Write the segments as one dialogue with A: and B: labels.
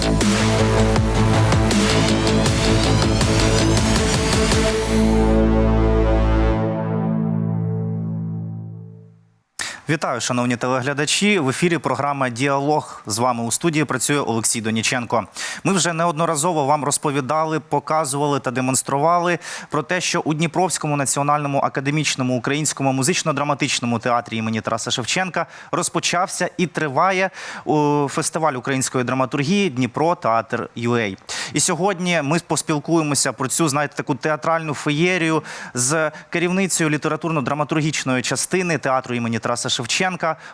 A: Thank you. Вітаю, шановні телеглядачі. В ефірі програма Діалог з вами у студії працює Олексій Доніченко. Ми вже неодноразово вам розповідали, показували та демонстрували про те, що у Дніпровському національному академічному українському музично-драматичному театрі імені Тараса Шевченка розпочався і триває фестиваль української драматургії Дніпро Театр UA. І сьогодні ми поспілкуємося про цю, знаєте, таку театральну феєрію з керівницею літературно-драматургічної частини театру імені Тараса Шевченка,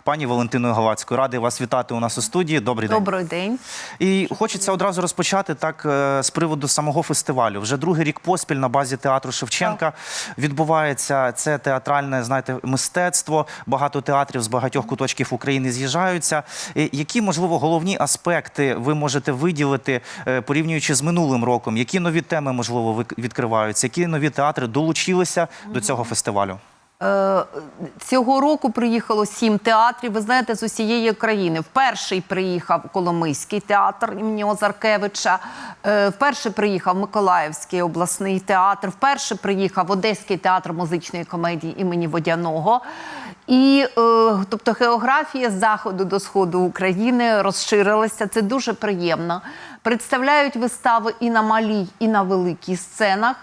A: пані Валентиною Галацькою. Радий вас вітати у нас у студії. Добрий день.
B: Добрий день.
A: І хочеться одразу розпочати так е, з приводу самого фестивалю. Вже другий рік поспіль на базі театру Шевченка відбувається це театральне, знаєте, мистецтво. Багато театрів з багатьох куточків України з'їжджаються. Які можливо головні аспекти ви можете виділити, е, порівнюючи з минулим роком? Які нові теми можливо відкриваються? Які нові театри долучилися до цього фестивалю?
B: Е, цього року приїхало сім театрів. Ви знаєте, з усієї країни. Вперше приїхав Коломийський театр імені Озаркевича. Е, вперше приїхав Миколаївський обласний театр. Вперше приїхав Одеський театр музичної комедії імені Водяного. І е, тобто географія з заходу до сходу України розширилася. Це дуже приємно. Представляють вистави і на малій, і на великій сценах.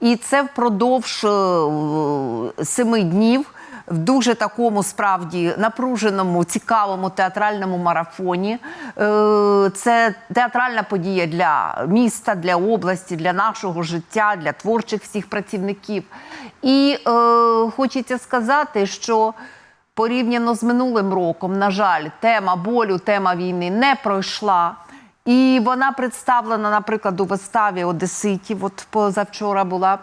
B: І це впродовж е, семи днів в дуже такому справді напруженому, цікавому театральному марафоні. Е, Це театральна подія для міста, для області, для нашого життя, для творчих всіх працівників. І е, хочеться сказати, що порівняно з минулим роком, на жаль, тема болю, тема війни не пройшла. І вона представлена, наприклад, у виставі Одеситів. От позавчора була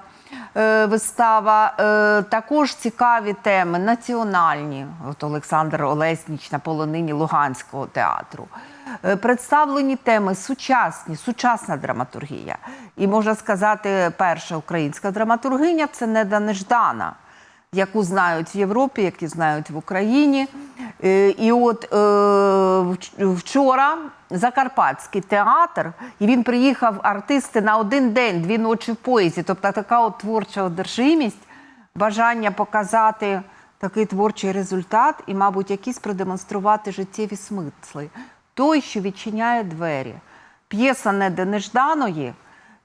B: вистава. Е, також цікаві теми національні. От Олександр Олесніч на полонині Луганського театру. Е, представлені теми сучасні, сучасна драматургія. І можна сказати, перша українська драматургиня це Неда Неждана яку знають в Європі, які знають в Україні. Е, І от е, вчора Закарпатський театр, і він приїхав артисти на один день, дві ночі в поїзді. Тобто така от творча одержимість, бажання показати такий творчий результат і, мабуть, якісь продемонструвати життєві смисли. Той, що відчиняє двері. П'єса Неди Нежданої.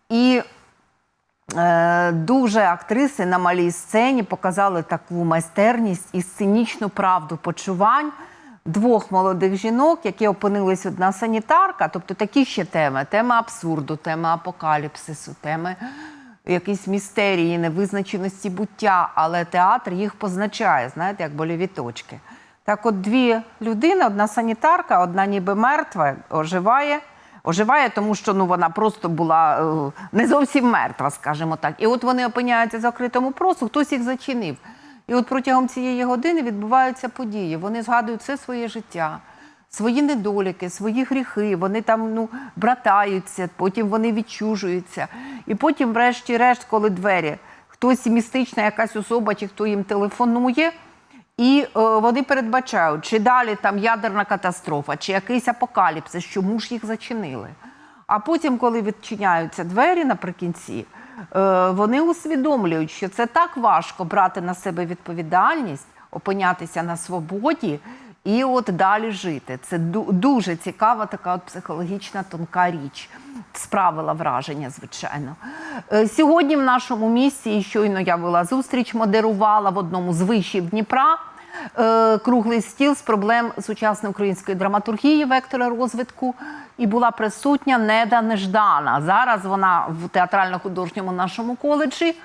B: І Дуже актриси на малій сцені показали таку майстерність і сценічну правду почувань двох молодих жінок, які опинились одна санітарка, тобто такі ще теми: тема абсурду, тема апокаліпсису, теми якісь містерії, невизначеності буття, але театр їх позначає, знаєте, як больові точки. Так, от дві людини, одна санітарка, одна ніби мертва, оживає. Оживає, тому що ну вона просто була е, не зовсім мертва, скажімо так. І от вони опиняються в закритому просу, хтось їх зачинив. І от протягом цієї години відбуваються події. Вони згадують все своє життя, свої недоліки, свої гріхи. Вони там ну братаються, потім вони відчужуються. І потім, врешті-решт, коли двері, хтось містична якась особа, чи хто їм телефонує. І е, вони передбачають, чи далі там ядерна катастрофа, чи якийсь апокаліпсис, чому ж їх зачинили. А потім, коли відчиняються двері наприкінці, е, вони усвідомлюють, що це так важко брати на себе відповідальність, опинятися на свободі і от далі жити. Це дуже цікава така от психологічна тонка річ. Справила враження, звичайно. Е, Сьогодні в нашому місті, щойно я вела зустріч, модерувала в одному з вишів Дніпра круглий стіл з проблем сучасної української драматургії, вектора розвитку. І була присутня Неда Неждана. Зараз вона в театрально-художньому нашому коледжі.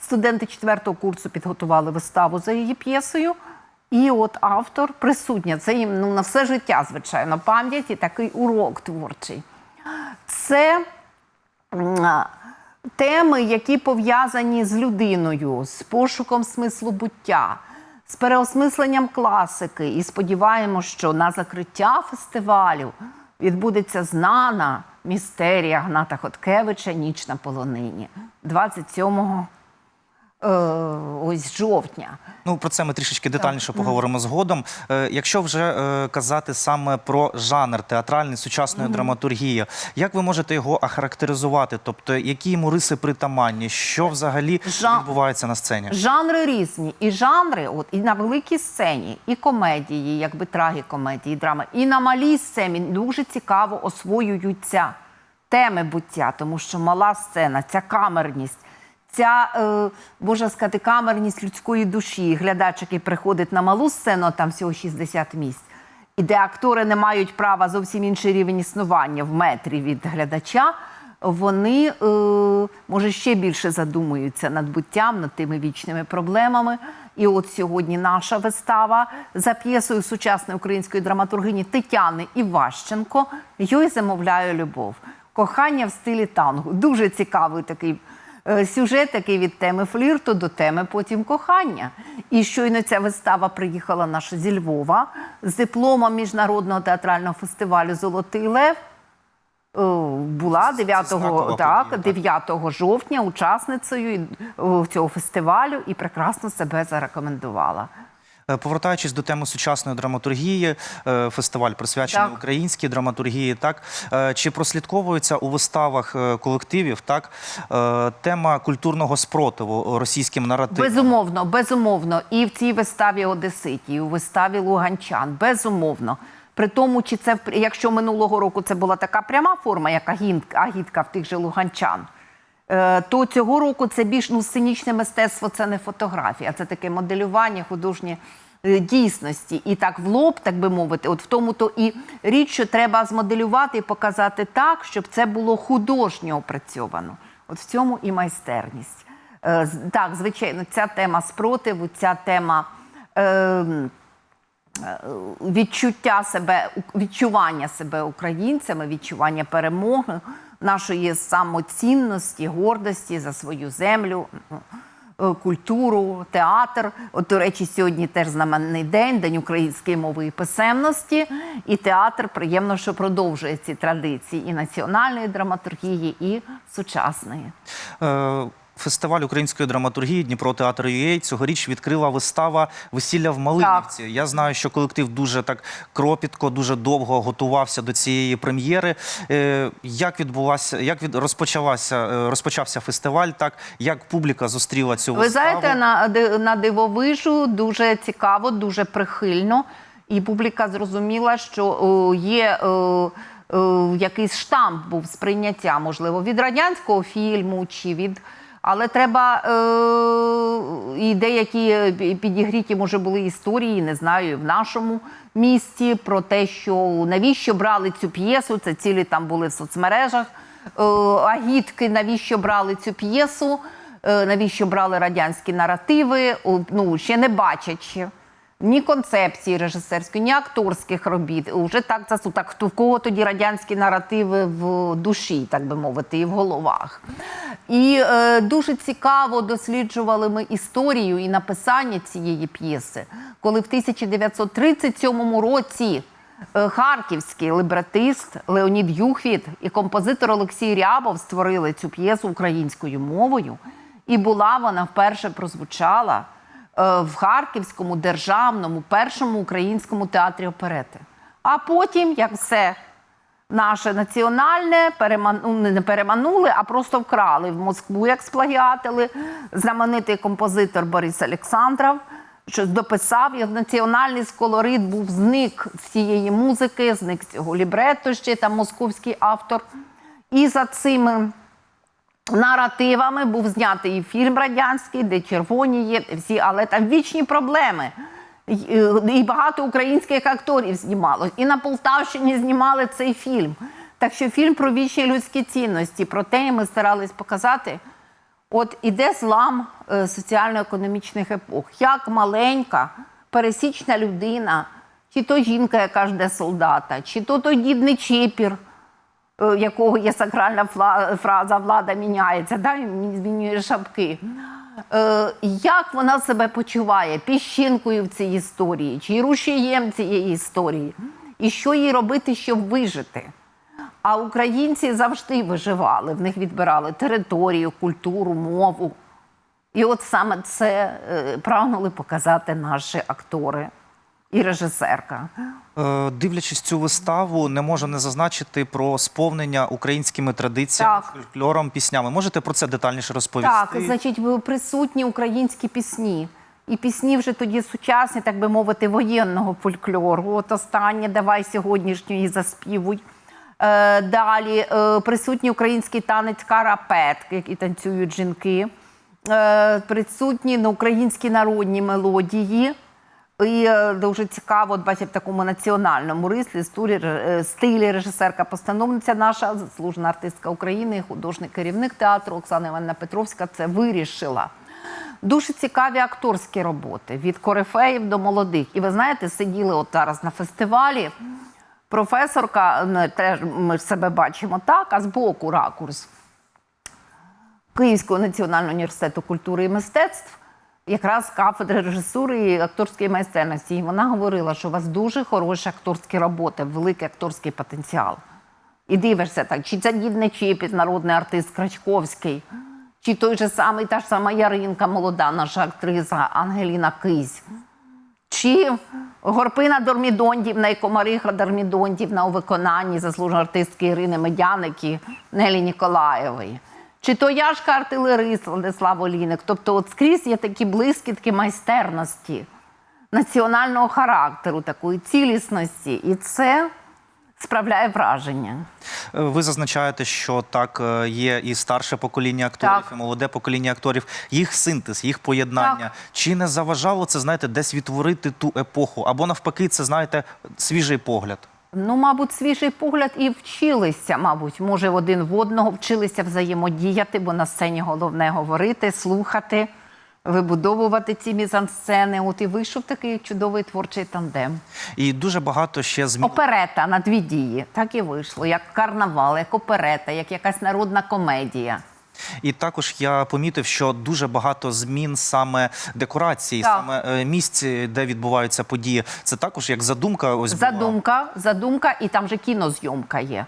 B: Студенти четвертого курсу підготували виставу за її п'єсою. І от автор присутня. Це їм ну, на все життя, звичайно, пам'ять і такий урок творчий. Це теми, які пов'язані з людиною, з пошуком смислу буття, з переосмисленням класики. І сподіваємося, що на закриття фестивалю відбудеться знана містерія Гната Хоткевича Ніч на полонині 27 е, ось жовтня.
A: Ну про це ми трішечки детальніше поговоримо згодом. Е, якщо вже е, казати саме про жанр театральний сучасної драматургії, як ви можете його охарактеризувати? Тобто, які йому риси притаманні, що взагалі
B: Жан-
A: відбувається на сцені?
B: Жанри різні. І жанри, от і на великій сцені, і комедії, якби трагікомедії, і драми, і на малій сцені дуже цікаво освоюються теми буття, тому що мала сцена, ця камерність. Ця, е, можна сказати, камерність людської душі. Глядач, який приходить на малу сцену, там всього 60 місць, і де актори не мають права зовсім інший рівень існування в метрі від глядача, вони е, може ще більше задумуються над буттям, над тими вічними проблемами. І от сьогодні наша вистава за п'єсою сучасної української драматургині Тетяни Іващенко «Йой замовляю любов. Кохання в стилі танго. Дуже цікавий такий сюжет, який від теми флірту до теми потім кохання. І щойно ця вистава приїхала наша зі Львова з дипломом міжнародного театрального фестивалю Золотий Лев. Е, Була 9, так,
A: подія, так.
B: 9 жовтня учасницею е, цього фестивалю і прекрасно себе зарекомендувала.
A: Е, Повертаючись до теми сучасної драматургії, е, фестиваль присвячений
B: Так.
A: українській драматургії. Так Е, чи прослідковується у виставах колективів так тема культурного спротиву російським наративам?
B: Безумовно, безумовно. І в цій виставі Одеситі, і у виставі Луганчан, безумовно. При тому, чи це якщо минулого року це була така пряма форма, як агітка, в тих же Луганчан, то цього року це більш ну, сценічне мистецтво, це не фотографія, це таке моделювання художнє е, дійсності. І так в лоб, так би мовити, от в тому то і річ, що треба змоделювати і показати так, щоб це було художньо опрацьовано. От в цьому і майстерність. Е, Так, звичайно, ця тема спротиву, ця тема е, відчуття себе, відчування себе українцями, відчування перемоги, нашої самоцінності, гордості за свою землю. е, Культуру, театр. От, до речі, сьогодні теж знаменний день, День української мови і писемності. І театр приємно, що продовжує ці традиції і національної драматургії, і сучасної.
A: Е, Фестиваль української драматургії Дніпро театр UA цьогоріч відкрила вистава Весілля в Малинівці. Я знаю, що колектив дуже так кропітко, дуже довго готувався до цієї прем'єри. Е, Як відбулася, як від розпочалася е, розпочався фестиваль? Так як публіка зустріла цю
B: Ви
A: виставу?
B: знаєте, на, на дивовижу дуже цікаво, дуже прихильно. І публіка зрозуміла, що о, є о, о, якийсь штамп був сприйняття, можливо, від радянського фільму чи від. Але треба е, і деякі е, підігріті, може, були історії, не знаю, в нашому місті про те, що навіщо брали цю п'єсу. Це цілі там були в соцмережах. Е, агітки, навіщо брали цю п'єсу, е, навіщо брали радянські наративи, ну, ще не бачачи ні концепції режисерської, ні акторських робіт. Уже так засу, так хто в кого тоді радянські наративи в душі, так би мовити, і в головах. І е, дуже цікаво досліджували ми історію і написання цієї п'єси, коли в 1937 році е, харківський либретист Леонід Юхвіт і композитор Олексій Рябов створили цю п'єсу українською мовою, і була вона вперше прозвучала в Харківському державному першому українському театрі оперети. А потім, як все наше національне, переман... ну, не переманули, а просто вкрали в Москву, як сплагіатили. Знаменитий композитор Борис Олександров, що дописав, як національний сколорит був зник з цієї музики, зник цього лібретто ще там московський автор. І за цими наративами був знятий і фільм радянський, де червоні є всі, але там вічні проблеми. І, е, багато українських акторів знімалось. І на Полтавщині знімали цей фільм. Так що фільм про вічні людські цінності, про те, ми старались показати. От іде злам е, соціально-економічних епох. Як маленька, пересічна людина, чи то жінка, яка жде солдата, чи то той дідний чепір, якого є сакральна фраза влада міняється, да? змінює шапки. Е, як вона себе почуває піщинкою в цій історії, чи рушієм цієї історії, і що їй робити, щоб вижити? А українці завжди виживали. В них відбирали територію, культуру, мову. І от саме це е, прагнули показати наші актори і режисерка.
A: Е, Дивлячись цю виставу, не можу не зазначити про сповнення українськими традиціями,
B: Так.
A: фольклором, піснями. Можете про це детальніше розповісти?
B: Так, значить, були присутні українські пісні. І пісні вже тоді сучасні, так би мовити, воєнного фольклору. От останнє давай сьогоднішньої заспівуй. Е, далі е, присутній український танець карапет, який танцюють жінки. Е, присутні на українські народні мелодії. І е, дуже цікаво, от бачите, в такому національному рислі стилі, е, стилі режисерка-постановниця наша, заслужена артистка України, художник керівник театру Оксана Івановна Петровська це вирішила. Дуже цікаві акторські роботи від корифеїв до молодих. І ви знаєте, сиділи от зараз на фестивалі. Професорка, теж ми себе бачимо так, а збоку ракурс. Київського національного університету культури і мистецтв, якраз кафедри режисури і акторської майстерності. І вона говорила, що у вас дуже хороші акторські роботи, великий акторський потенціал. І дивишся так, чи це дід Нечіпіт, народний артист Крачковський, чи той же самий, та ж сама Яринка, молода наша актриса Ангеліна Кизь. Чи Горпина Дормідондівна і Комариха Дормідондівна у виконанні заслуженої артистки Ірини Медяники Нелі Ніколаєвої. Чи то Яшка артилерист Владислав Олійник. Тобто, от скрізь є такі блискітки майстерності, національного характеру, такої цілісності. І це справляє враження.
A: Е, Ви зазначаєте, що так е, є і старше покоління акторів,
B: Так.
A: і молоде покоління акторів. Їх синтез, їх поєднання.
B: Так.
A: Чи не заважало це, знаєте, десь відтворити ту епоху? Або навпаки, це знаєте, свіжий погляд?
B: Ну, мабуть, свіжий погляд і вчилися, мабуть, може, один в одного вчилися взаємодіяти, бо на сцені головне говорити, слухати, вибудовувати ці мізансцени. От і вийшов такий чудовий творчий тандем.
A: І дуже багато ще змін.
B: Оперета на дві дії. Так і вийшло. Як карнавал, як оперета, як якась народна комедія.
A: І також я помітив, що дуже багато змін саме декорацій,
B: Так.
A: саме е, місць, де відбуваються події. Це також як задумка. Ось була.
B: Задумка, задумка, і там же кінозйомка є.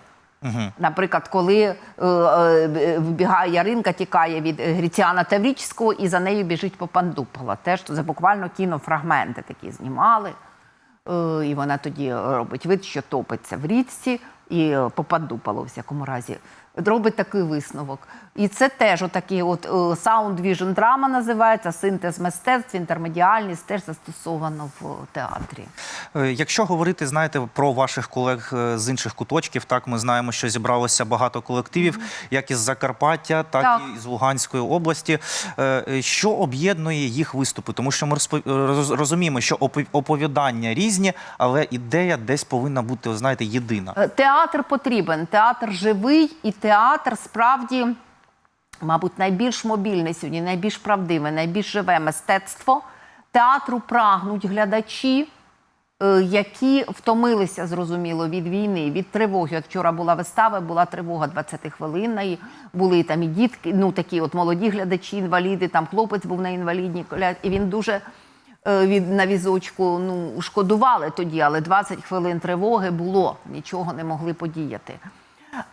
B: Наприклад, коли е, е, вбігає Яринка, тікає від Гріціана Таврічського і за нею біжить Попандупала. Теж це буквально кінофрагменти такі знімали. Е, і вона тоді робить вид, що топиться в річці, і е, Попандупало, в всякому разі, робить такий висновок. І це теж отакий от е, sound vision драма називається, синтез мистецтв, інтермедіальність теж застосовано в театрі.
A: Е, Якщо говорити, знаєте, про ваших колег е, з інших куточків, так ми знаємо, що зібралося багато колективів, як із Закарпаття, так,
B: Так.
A: і з Луганської області. Що об'єднує їх виступи? Тому що ми розуміємо, що оповідання різні, але ідея десь повинна бути, знаєте, єдина.
B: Театр потрібен, театр живий, і театр справді, мабуть, найбільш мобільне сьогодні, найбільш правдиве, найбільш живе мистецтво. Театру прагнуть глядачі, е, які втомилися, зрозуміло, від війни, від тривоги. От вчора була вистава, була тривога 20 хвилин. І були там і дітки, ну такі от молоді глядачі, інваліди, там хлопець був на інвалідній і він дуже е, від на візочку ну, шкодували тоді, але 20 хвилин тривоги було, нічого не могли подіяти.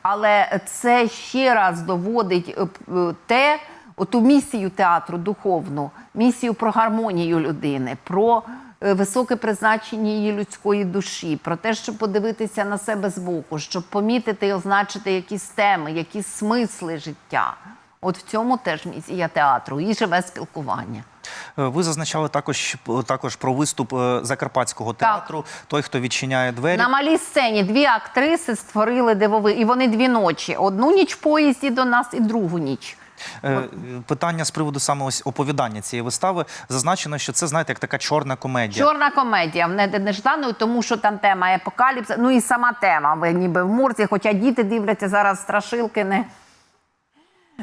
B: Але це ще раз доводить е, е, те, оту місію театру духовну, місію про гармонію людини, про е, високе призначення її людської душі, про те, щоб подивитися на себе збоку, щоб помітити і означити якісь теми, якісь смисли життя. От в цьому теж місія театру і живе спілкування.
A: Е, Ви зазначали також також про виступ е, Закарпатського театру. Той, хто відчиняє двері.
B: На малій сцені дві актриси створили дивовий, і вони дві ночі. Одну ніч в поїзді до нас і другу ніч.
A: Е, Питання з приводу саме ось оповідання цієї вистави зазначено, що це знаєте як така чорна комедія.
B: Чорна комедія в не- нежданою, тому що там тема епокаліпсис, ну і сама тема. Ви ніби в мурці, хоча діти дивляться зараз страшилки не,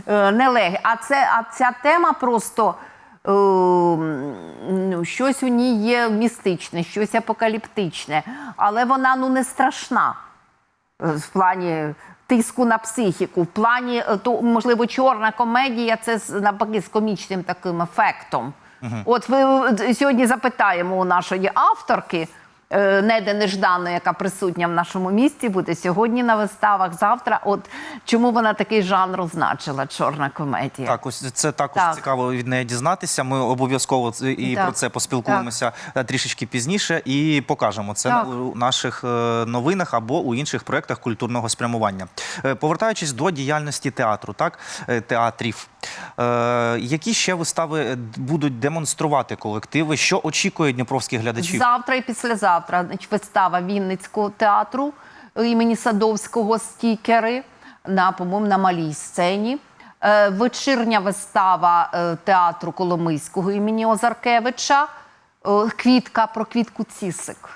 B: е. А, це, а ця тема просто е, ну, щось у ній є містичне, щось апокаліптичне, але вона ну не страшна е, в плані. Тиску на психіку, в плані е, то можливо чорна комедія, це з- навпаки з комічним таким ефектом. От ви сьогодні запитаємо у нашої авторки, е, Неди Неждано, яка присутня в нашому місті, буде сьогодні на виставах. Завтра. От чому вона такий жанр означила чорна комедія?
A: Так, ось це також
B: Так.
A: цікаво від неї дізнатися. Ми обов'язково і
B: Так.
A: про це поспілкуємося е, трішечки пізніше і покажемо це
B: Так.
A: у наших е, новинах або у інших проєктах культурного спрямування. Повертаючись до діяльності театру, так театрів. Е, які ще вистави будуть демонструвати колективи? Що очікує дніпровських глядачів?
B: Завтра і післязавтра значить, вистава Вінницького театру імені Садовського стікери на, по-моєму, на малій сцені. Е, Вечірня вистава е, театру Коломийського імені Озаркевича. е, Квітка про квітку Цісик.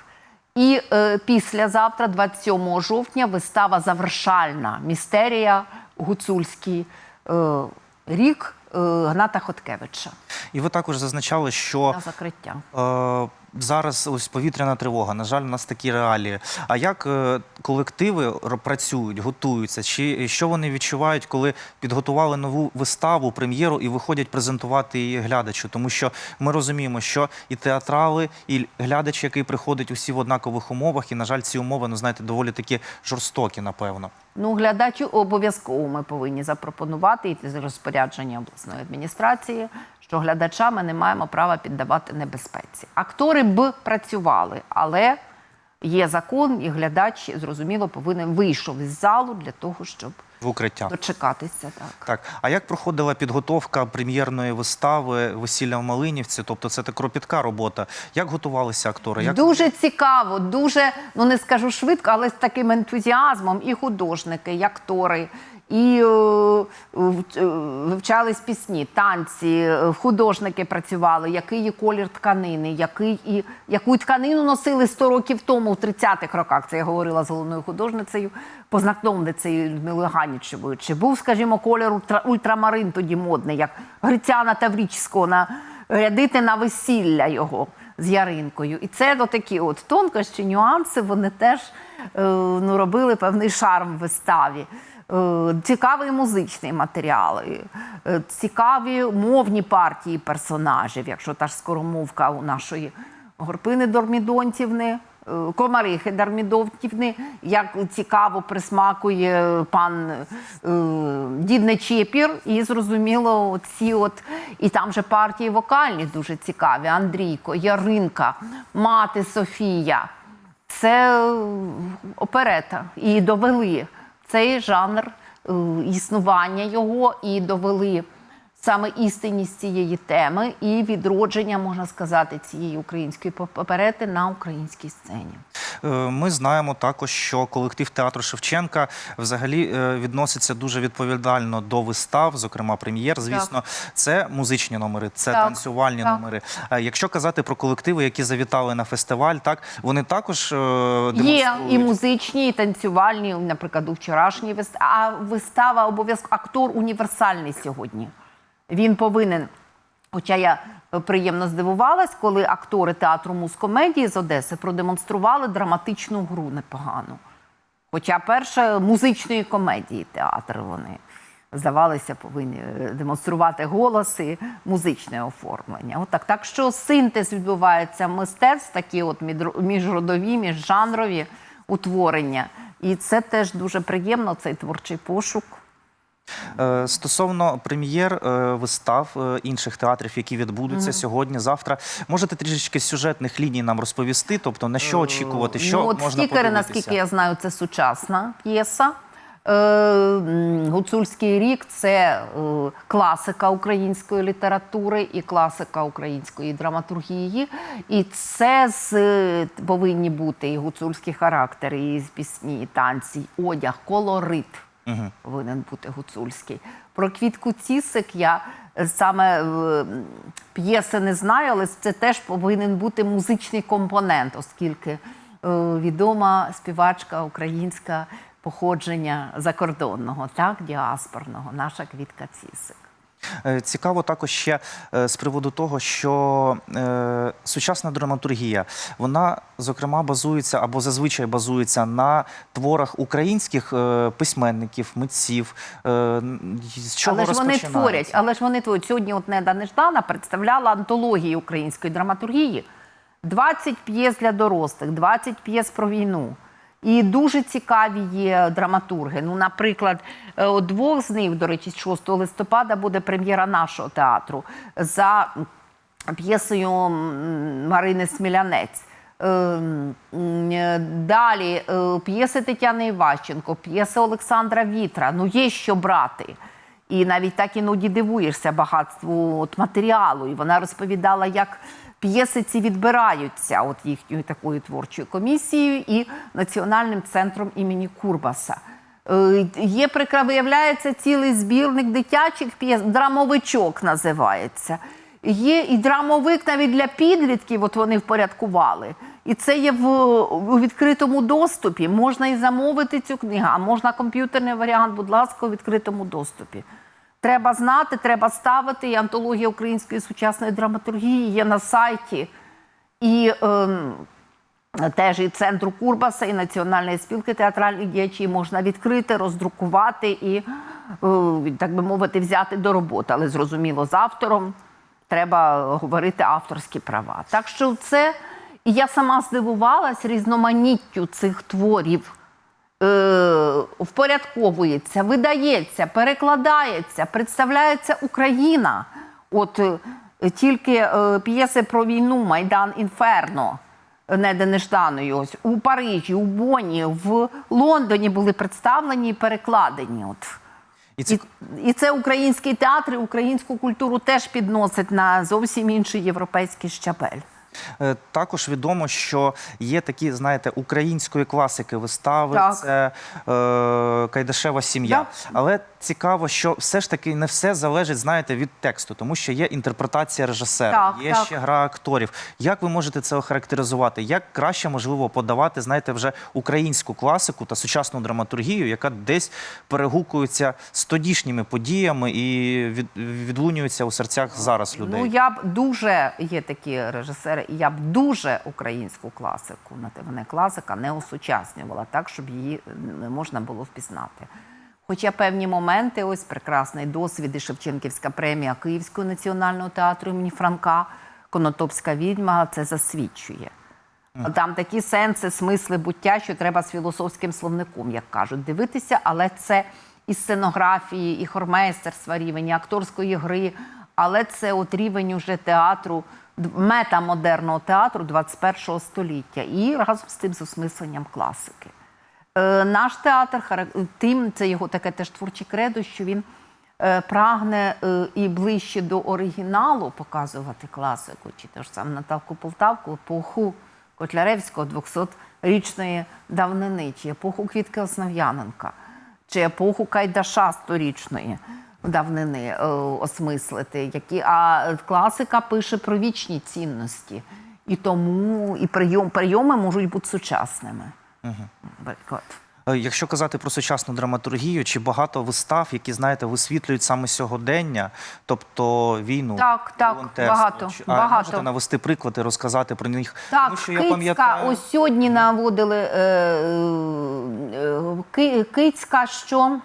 B: І е, післязавтра, 27 жовтня, вистава завершальна містерія Гуцульський е, рік е, Гната Хоткевича
A: І ви також зазначали, що
B: на закриття.
A: Е, Зараз ось повітряна тривога. На жаль, у нас такі реалії. А як е, колективи працюють, готуються? Чи що вони відчувають, коли підготували нову виставу, прем'єру і виходять презентувати її глядачу? Тому що ми розуміємо, що і театрали, і глядач, який приходить усі в однакових умовах, і на жаль, ці умови, ну знаєте, доволі такі жорстокі, напевно.
B: Ну, глядачу обов'язково ми повинні запропонувати і з розпорядження обласної адміністрації, що глядача ми не маємо права піддавати небезпеці. Актори б працювали, але є закон, і глядач зрозуміло повинен вийшов із залу для того, щоб
A: В укриття.
B: дочекатися. Так.
A: Так, а як проходила підготовка прем'єрної вистави Весілля в Малинівці? Тобто це та кропітка робота. Як готувалися актори? Як
B: Дуже цікаво, дуже, ну не скажу швидко, але з таким ентузіазмом і художники, і актори, і е, е, вивчались пісні, танці, е, художники працювали, який є колір тканини, який і яку тканину носили 100 років тому, в 30-х роках. Це я говорила з головною художницею, познакомницею Людмилою Ганічевою. Чи був, скажімо, колір ультра, ультрамарин тоді модний, як Грицяна Таврічського на рядити на весілля його з яринкою. І це от такі от тонкощі, нюанси, вони теж ну, робили певний шарм в виставі. Е, Цікавий музичний матеріал, е, цікаві мовні партії персонажів, якщо та ж скоромовка у нашої Горпини Дормідонтівни, е, Комарихи Дармідовтівни, як цікаво присмакує пан е, дід Нечепір, і зрозуміло, ці от і там же партії вокальні дуже цікаві: Андрійко, Яринка, мати Софія. Це оперета. І довели цей жанр е, існування його, і довели саме істинність цієї теми і відродження, можна сказати, цієї української поперети на українській сцені.
A: Е, Ми знаємо також, що колектив театру Шевченка взагалі е, відноситься дуже відповідально до вистав, зокрема прем'єр. Звісно, це музичні номери, це
B: Так,
A: танцювальні
B: так.
A: номери. Е, Якщо казати про колективи, які завітали на фестиваль, так вони також е,
B: Є і музичні, і танцювальні, наприклад, у вчорашній виставі. А вистава обов'язково актор універсальний сьогодні. Він повинен. Хоча я приємно здивувалась, коли актори театру музкомедії з Одеси продемонстрували драматичну гру непогану. Хоча перше музичної комедії театр вони здавалося, повинні е, демонструвати голоси, музичне оформлення. Отак. Так що синтез відбувається мистецтв, такі от міжродові, міжжанрові утворення. І це теж дуже приємно, цей творчий пошук.
A: Е, Стосовно прем'єр е, вистав е, інших театрів, які відбудуться сьогодні, завтра, можете трішечки сюжетних ліній нам розповісти? Тобто на що очікувати, що
B: ну, от
A: можна
B: стікери, наскільки я знаю, це сучасна п'єса. Гуцульський рік це класика української літератури і класика української драматургії. І це з, повинні бути і гуцульські характери, і пісні, і танці, і одяг, колорит
A: Мгм.
B: повинен бути гуцульський. Про квітку цісик я е, саме е, п'єси не знаю, але це теж повинен бути музичний компонент, оскільки е, відома співачка українська походження закордонного, так, діаспорного, наша квітка цісик.
A: Е, Цікаво також ще е, з приводу того, що е, сучасна драматургія, вона зокрема базується або зазвичай базується на творах українських письменників, митців. З чого
B: але ж вони творять, але ж вони творять. Сьогодні от Неда Неждана представляла антології української драматургії. 20 п'єс для дорослих, 20 п'єс про війну. І дуже цікаві є драматурги. Ну, наприклад, е, двох з них, до речі, 6 листопада буде прем'єра нашого театру за п'єсою Марини Смілянець. Е, м, е, Далі е, п'єси Тетяни Іващенко, п'єси Олександра Вітра. Ну, є що брати. І навіть так іноді дивуєшся багатству от матеріалу. І вона розповідала, як п'єси ці відбираються от їхньою такою творчою комісією і Національним центром імені Курбаса. Е, Є прикра, виявляється цілий збірник дитячих п'єс, драмовичок називається. Є і драмовик навіть для підлітків, от вони впорядкували. І це є в, у відкритому доступі. Можна і замовити цю книгу, а можна комп'ютерний варіант, будь ласка, у відкритому доступі. Треба знати, треба ставити. І антологія української сучасної драматургії є на сайті. І ем, теж і центру Курбаса, і Національної спілки театральних діячів можна відкрити, роздрукувати і, е, так би мовити, взяти до роботи. Але зрозуміло, з автором треба говорити авторські права. Так що це, і я сама здивувалась різноманіттю цих творів. Е, впорядковується, видається, перекладається, представляється Україна. От е, тільки е, п'єси про війну, Майдан Інферно. Неде Нежданою, ось у Парижі, у Бонні, в Лондоні були представлені і перекладені. От.
A: І це
B: І, і це український театр, і українську культуру теж підносить на зовсім інший європейський щабель.
A: Е, Також відомо, що є такі, знаєте, української класики вистави.
B: Так.
A: Це е, Кайдашева сім'я.
B: Так.
A: Але цікаво, що все ж таки не все залежить, знаєте, від тексту, тому що є інтерпретація режисера,
B: Так,
A: є
B: так.
A: ще гра акторів. Як ви можете це охарактеризувати? Як краще можливо подавати, знаєте, вже українську класику та сучасну драматургію, яка десь перегукується з тодішніми подіями і від, відлунюється у серцях зараз людей?
B: Ну я б дуже є такі режисери, і я б дуже українську класику, на не класика, не осучаснювала так, щоб її не можна було впізнати. Хоча певні моменти, ось прекрасний досвід і Шевченківська премія Київського національного театру імені Франка, Конотопська відьма це засвідчує. Там такі сенси, смисли буття, що треба з філософським словником, як кажуть, дивитися, але це і сценографії, і хормейстерства рівень, і акторської гри, але це от рівень уже театру, д- метамодерного театру 21 століття і разом з тим з осмисленням класики. Е, наш театр тим, це його таке теж творче кредо, що він е, прагне е, і ближче до оригіналу показувати класику, чи те ж саме Наталку Полтавку, епоху Котляревського 200-річної давнини, чи епоху Квітки Основ'яненка, чи епоху Кайдаша 100-річної давнини осмислити. Які, а класика пише про вічні цінності. І тому і прийом, прийоми можуть бути сучасними.
A: Е, Якщо казати про сучасну драматургію, чи багато вистав, які знаєте, висвітлюють саме сьогодення, тобто війну,
B: Так, так, багато,
A: а
B: багато.
A: можете навести приклади, розказати про них?
B: Так,
A: Тому що я пам'ятаю,
B: ось сьогодні наводили е, е, Ки- Кицька, що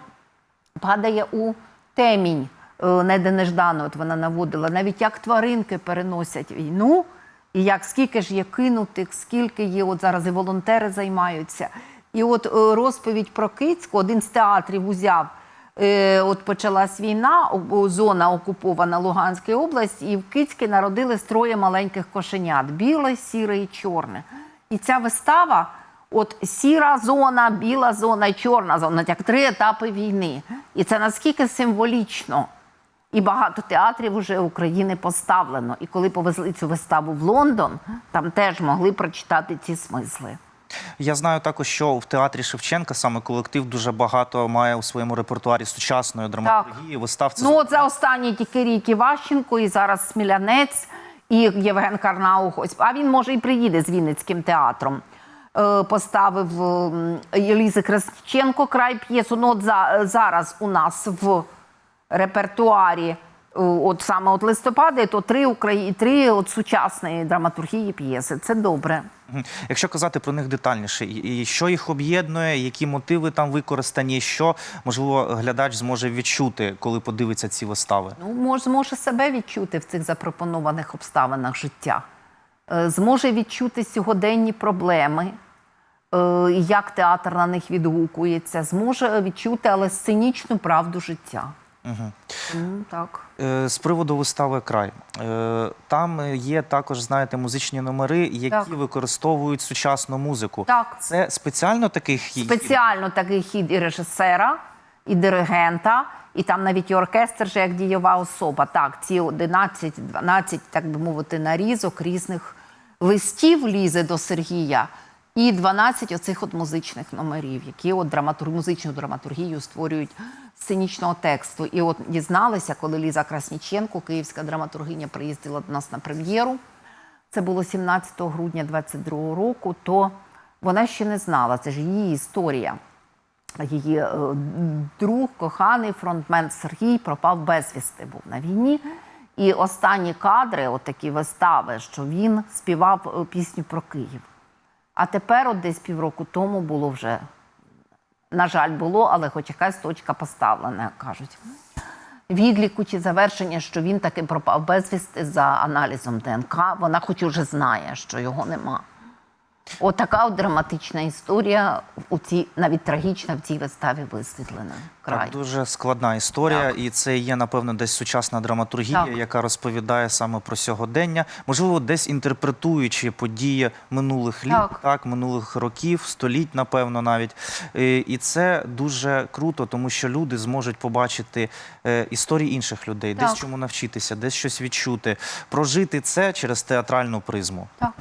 B: падає у темінь е, Неди Неждано, от вона наводила, навіть як тваринки переносять війну, і як скільки ж є кинутих, скільки є, от зараз і волонтери займаються. І от е, розповідь про Кицьку, один з театрів узяв. Е, от почалась війна, зона окупована Луганської області, і в Кицьки народились троє маленьких кошенят: біле, сіре і чорне. І ця вистава, от сіра зона, біла зона чорна зона, як три етапи війни. І це наскільки символічно. І багато театрів уже України поставлено. І коли повезли цю виставу в Лондон, там теж могли прочитати ці смисли.
A: я знаю також, що в театрі Шевченка саме колектив дуже багато має у своєму репертуарі сучасної драматургії. Вистав це
B: Ну, от за останні тільки рік Іващенко, і зараз Смілянець, і Євген Карнаух. Ось, а він може і приїде з Вінницьким театром. Е, Поставив Єлізи Красніченко край п'єсу. Ну, от за, зараз у нас в репертуарі, е, от саме от листопада, то три, Украї... три от сучасні драматургії п'єси. Це добре.
A: Якщо казати про них детальніше, і що їх об'єднує, які мотиви там використані, що можливо глядач зможе відчути, коли подивиться ці вистави?
B: Ну, може, може себе відчути в цих запропонованих обставинах життя. е, зможе відчути сьогоденні проблеми, е, як театр на них відгукується, зможе відчути але сценічну правду життя.
A: Угу.
B: Так.
A: Е, З приводу вистави край Е, там є також, знаєте, музичні номери, які
B: Так.
A: використовують сучасну музику.
B: Так.
A: Це спеціально такий хід?
B: Спеціально такий хід і режисера, і диригента, і там навіть і оркестр же як дієва особа. Так, ці 11-12, так би мовити, нарізок різних листів лізе до Сергія. І 12 оцих от музичних номерів, які от драматур... музичну драматургію створюють сценічного тексту. І от дізналися, коли Ліза Красніченко, київська драматургиня, приїздила до нас на прем'єру. Це було 17 грудня 22 року, то вона ще не знала, це ж її історія. Її е, друг, коханий фронтмен Сергій пропав безвісти, був на війні. І останні кадри, от такі вистави, що він співав е, пісню про Київ. А тепер, от десь півроку тому, було вже, на жаль, було, але хоч якась точка поставлена, як кажуть. Відліку чи завершення, що він таки пропав безвісти за аналізом ДНК. Вона хоч уже знає, що його нема. Отака от драматична історія, у цій, навіть трагічна в цій виставі висвітлена. Край.
A: Так, дуже складна історія, і це є, напевно, десь сучасна драматургія,
B: Так.
A: яка розповідає саме про сьогодення, можливо, десь інтерпретуючи події минулих літ,
B: Так.
A: так, минулих років, століть, напевно, навіть. Е, І це дуже круто, тому що люди зможуть побачити е, історії інших людей, десь чому навчитися, десь щось відчути, прожити це через театральну призму.
B: Так.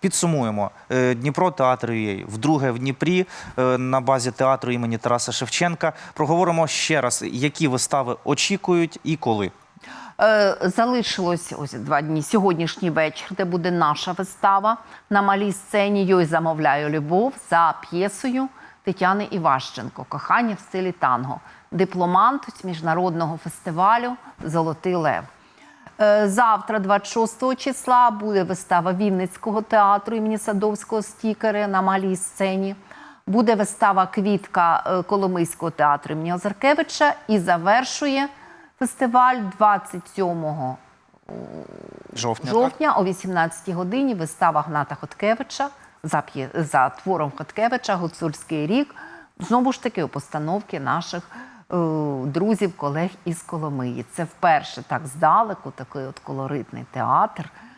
A: Підсумуємо Е, Дніпро театр UA. вдруге в Дніпрі е, на базі театру імені Тараса Шевченка. Проговоримо ще раз, які вистави очікують і коли.
B: Е, залишилось ось два дні. Сьогоднішній вечір, де буде наша вистава на малій сцені. Йой замовляю любов за п'єсою Тетяни Іващенко. Кохання в стилі танго. Дипломант міжнародного фестивалю Золотий Лев. Е, Завтра, 26 числа, буде вистава Вінницького театру імені Садовського стікери на малій сцені. Буде вистава Квітка е, Коломийського театру імені Озаркевича і завершує фестиваль 27
A: Жовтня,
B: жовтня о 18 годині вистава Гната Хоткевича за, за твором Хоткевича Гуцульський рік. Знову ж таки, у постановки наших е, друзів, колег із Коломиї. Це вперше так здалеку, такий от колоритний театр, е,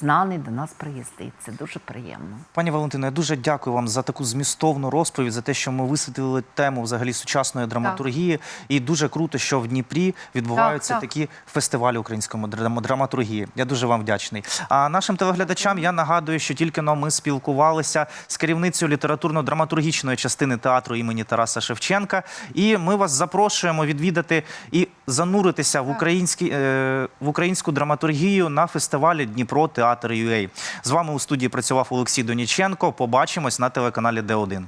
B: знаний до нас приїздить. Це дуже приємно.
A: Пані Валентино, я дуже дякую вам за таку змістовну розповідь, за те, що ми висвітлили тему взагалі сучасної драматургії. І дуже круто, що в Дніпрі відбуваються
B: Так, так.
A: такі фестивалі української драматургії. Я дуже вам вдячний. А нашим телеглядачам я нагадую, що тільки но ми спілкувалися з керівницею літературно-драматургічної частини театру імені Тараса Шевченка. І ми вас запрошуємо відвідати і зануритися в українські е, в українську драматургію на фестивалі Дніпро Театр ЮЕЙ. З вами у студії працював Олексій Доніченко. Побачимось на телеканалі Д1.